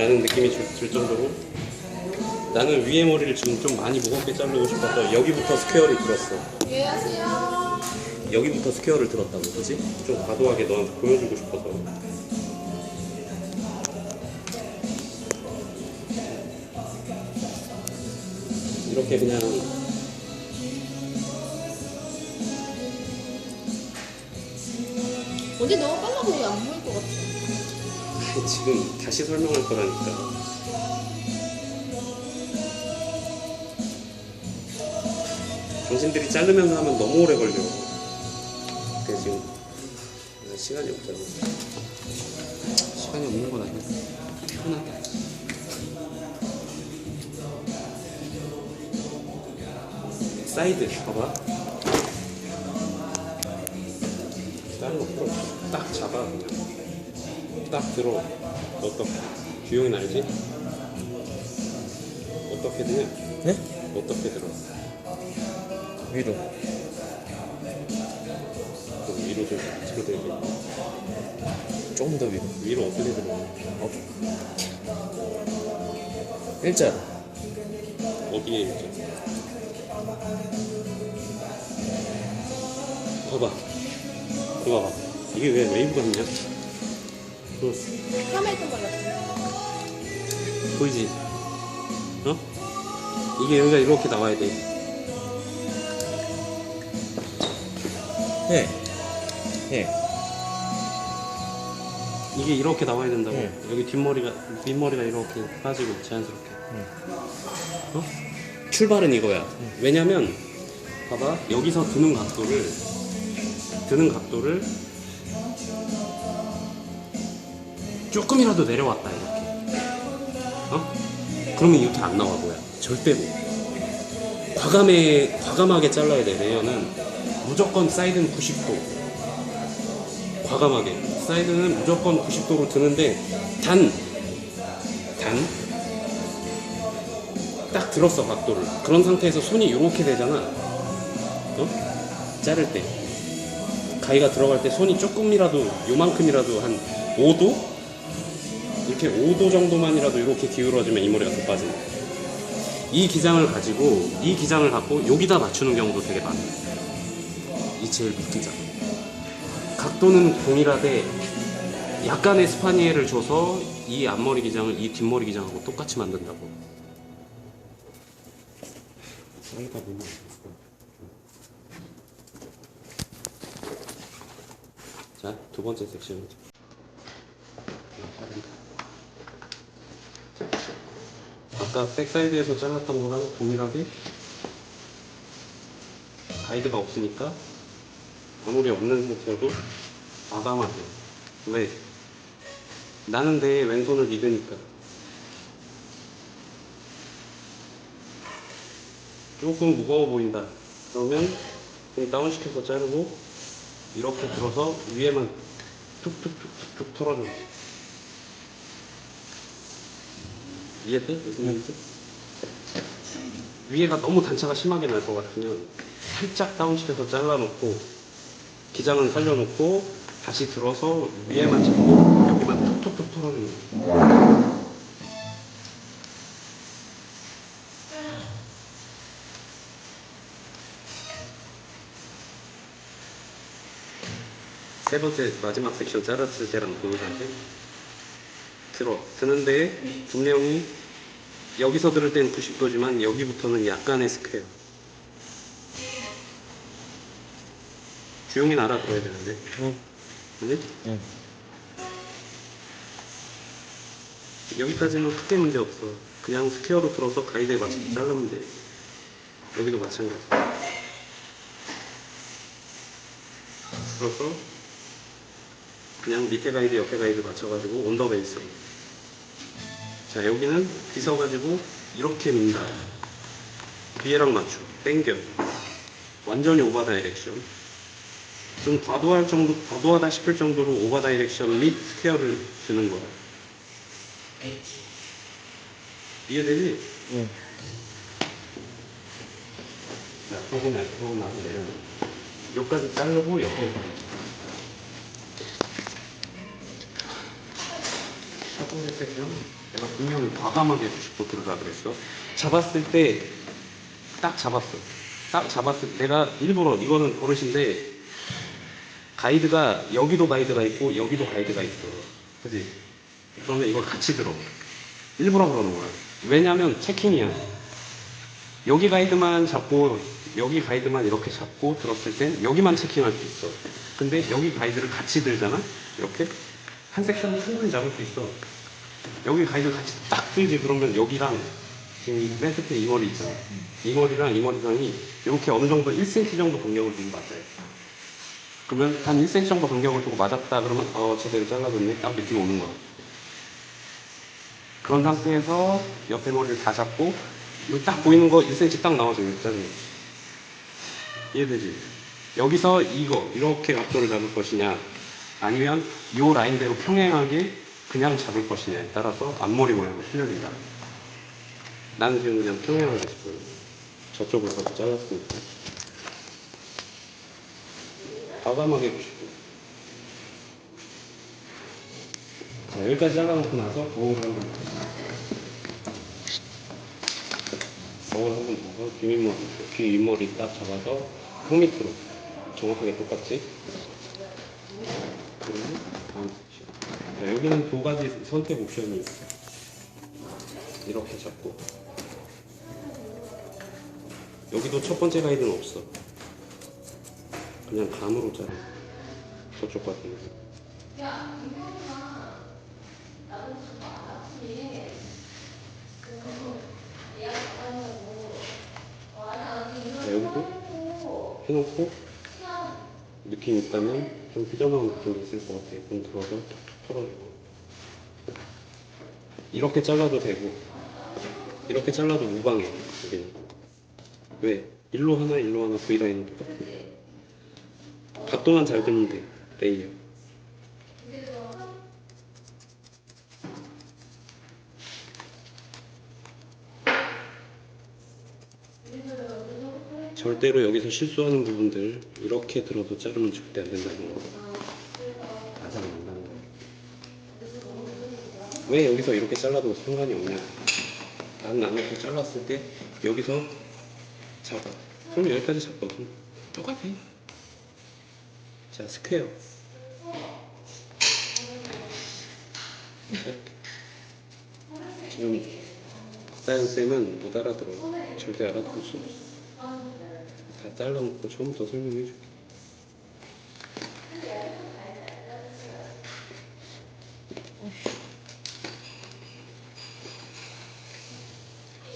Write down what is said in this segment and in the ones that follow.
라는 느낌이 줄, 줄 정도로 나는 위에 머리를 지금 좀 많이 무겁게 자르고 싶어서 여기부터 스퀘어를 들었어 안녕하세요. 여기부터 스퀘어를 들었다고 그지? 좀 과도하게 너한테 보여주고 싶어서 이렇게 그냥 어디 너무 빨라서 이게 안 보일 것 같아. 지금 다시 설명할 거라니까. 당신들이 자르면서 하면 너무 오래 걸려. 근데 지금 나 시간이 없잖아. 시간이 없는 건 아니야. 피곤하다. 사이드 봐봐. 다른 거 풀어. 딱 잡아 그냥 딱 들어 어떻게 규용이 알지? 어떻게 되냐? 네? 어떻게 들어? 위로. 그 위로 좀 뒤로 들게 조금 더 위로. 위로 어떻게 들어? 어. 일자. 어디에 있지? 봐봐 이거 봐봐 이게 왜 웨이브가 있냐? 응. 카메라 걸 같아. 보이지? 어? 이게 여기가 이렇게 나와야 돼 예. 예. 이게 이렇게 나와야 된다고 네. 여기 뒷머리가 밑머리가 이렇게 빠지고 자연스럽게 어? 출발은 이거야 왜냐면 봐봐 여기서 드는 각도를 드는 각도를 조금이라도 내려왔다 이렇게. 어? 그러면 이렇게 안 나와 보여 절대로. 과감해 과감하게 잘라야 돼 레이어는. 무조건 사이드는 90도. 과감하게. 사이드는 무조건 90도로 드는데 단 단, 딱 들었어 각도를. 그런 상태에서 손이 이렇게 되잖아. 어? 자를 때. 가위가 들어갈 때 손이 조금이라도 요만큼이라도 한 5도? 이렇게 5도 정도만이라도 이렇게 기울어지면 이 머리가 더 빠진다 이 기장을 가지고 이 기장을 갖고 여기다 맞추는 경우도 되게 많아 이 제일 밑기장 각도는 동일하되 약간의 스파니엘을 줘서 이 앞머리 기장을 이 뒷머리 기장하고 똑같이 만든다고. 자, 두 번째 섹션. 아까 백사이드에서 잘랐던 거랑 동일하게? 가이드가 없으니까 아무리 없는 상태여도 과감하게 왜? 나는 내 왼손을 믿으니까. 조금 무거워 보인다. 그러면 다운시켜서 자르고 이렇게 들어서 위에만 툭툭툭툭 털어줘 이해돼? 무슨 말인지? 위에가 너무 단차가 심하게 날 것 같으면 살짝 다운시켜서 잘라놓고 기장은 살려놓고 다시 들어서 위에만 잡고 여기만 톡톡톡 털어주는 거야. 세 번째 마지막 섹션 잘랐을 때랑 동일하게 들어 드는데 분명히 여기서 들을 때는 90도지만 여기부터는 약간의 스퀘어. 주용이 알아둬야 되는데. 응. 근데 응. 여기까지는 크게 문제 없어. 그냥 스퀘어로 들어서 가이드에 맞춰서 자르면 돼. 여기도 마찬가지. 들어서 그냥 밑에 가이드 옆에 가이드 맞춰가지고 온더 베이스 자 여기는 빗어가지고 이렇게 민다 뒤에랑 맞춰 땡겨 완전히 오버 다이렉션 좀 과도할 정도 과도하다 싶을 정도로 오버 다이렉션 및 스퀘어를 주는 거야 이해되지? 예. 자, 조금 앞으로 나서 내려. 여기까지 자르고 옆에. 때는 내가 분명히 과감하게 90도 들어가 그랬어. 잡았을 때 딱 잡았어. 딱 잡았을 때 내가 일부러 이거는 버릇인데 가이드가 여기도 가이드가 있고 여기도 가이드가 있어. 그지? 그러면 이걸 같이 들어. 일부러 그러는 거야. 왜냐면 체킹이야. 여기 가이드만 잡고 여기 가이드만 이렇게 잡고 들었을 땐 여기만 체킹할 수 있어. 근데 여기 가이드를 같이 들잖아? 이렇게 한 섹션을 충분히 잡을 수 있어. 여기 가이드 같이 딱 들지 그러면 여기랑 지금 이맨 끝에 이 머리 있잖아. 이 머리랑 이 머리랑이 이렇게 어느 정도 1cm 정도 간격을 두고 맞아요. 그러면 한 1cm 정도 간격을 두고 맞았다 그러면 어 제대로 잘라줬네 딱 느낌 오는 거야. 그런 상태에서 옆에 머리를 다 잡고 여기 딱 보이는 거 1cm 딱 나와줘 여기까지 이해되지? 여기서 이거 이렇게 각도를 잡을 것이냐 아니면 이 라인대로 평행하게 그냥 잡을 것이냐에 따라서 앞머리 모양이 틀려진다 나는 지금 그냥 평행하게 싶어요. 더 잘랐으니까 과감하게 싶어 자 여기까지 잘라놓고 나서 거울 한번 거울 한번 보고 뒷머리 귀 윗머리 딱 잡아서 코 밑으로 정확하게 똑같이. 그리고 다음 자, 여기는 두 가지 선택 옵션이 있어 이렇게 잡고. 여기도 첫 번째 가이드는 없어. 그냥 감으로 자르 저쪽 같은 거 자, 여기도 해놓고 느낌 있다면 좀 삐져나온 느낌이 있을 것 같아. 좀 들어서 털어주고 이렇게 잘라도 되고 이렇게 잘라도 무방해 여기는 왜? 일로 하나 일로 하나 V라인은 똑같아 각도만 잘돼 레이어 절대로 여기서 실수하는 부분들 이렇게 들어도 자르면 절대 안 된다는 거. 가장. 왜 여기서 이렇게 잘라도 상관이 없냐? 나는 나눠서 잘랐을 때 여기서 잡아. 그럼 여기까지 잡거든. 똑같아. 자, 스퀘어. 지금 박다현 쌤은 못 알아들어. 절대 알아들을 수 없어. 다 잘라놓고 처음부터 설명해 줄게.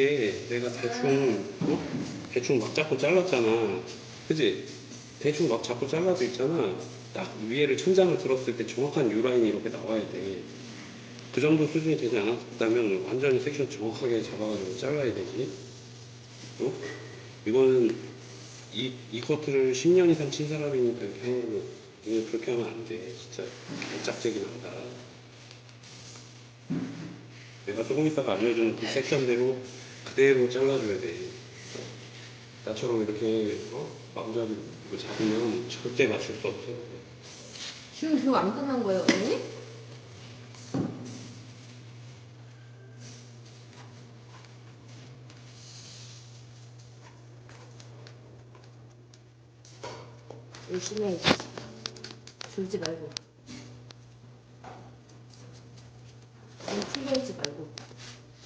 이게 내가 대충 어? 대충 막 잡고 잘랐잖아 그지? 대충 막 잡고 잘라도 있잖아 딱 위에를 천장을 들었을 때 정확한 유라인이 이렇게 나와야 돼 그 정도 수준이 되지 않았다면 완전히 섹션 정확하게 잡아가지고 잘라야 되지 어? 이거는 이, 이 커트를 10년 이상 친 사람이니까 이렇게 거는 이거 그렇게 하면 안 돼 진짜 개짝짝이 난다 내가 조금 있다가 알려준 그 섹션대로 그대로 잘라줘야 돼. 나처럼 이렇게 어? 남자를 이거 잡으면 절대 맞출 수 없어. 지금 교육 안 끝난 거예요, 언니? 열심히 해야지. 졸지 말고.